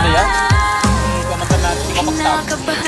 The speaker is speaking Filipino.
na yan. Kamanta natin, kapagsabi.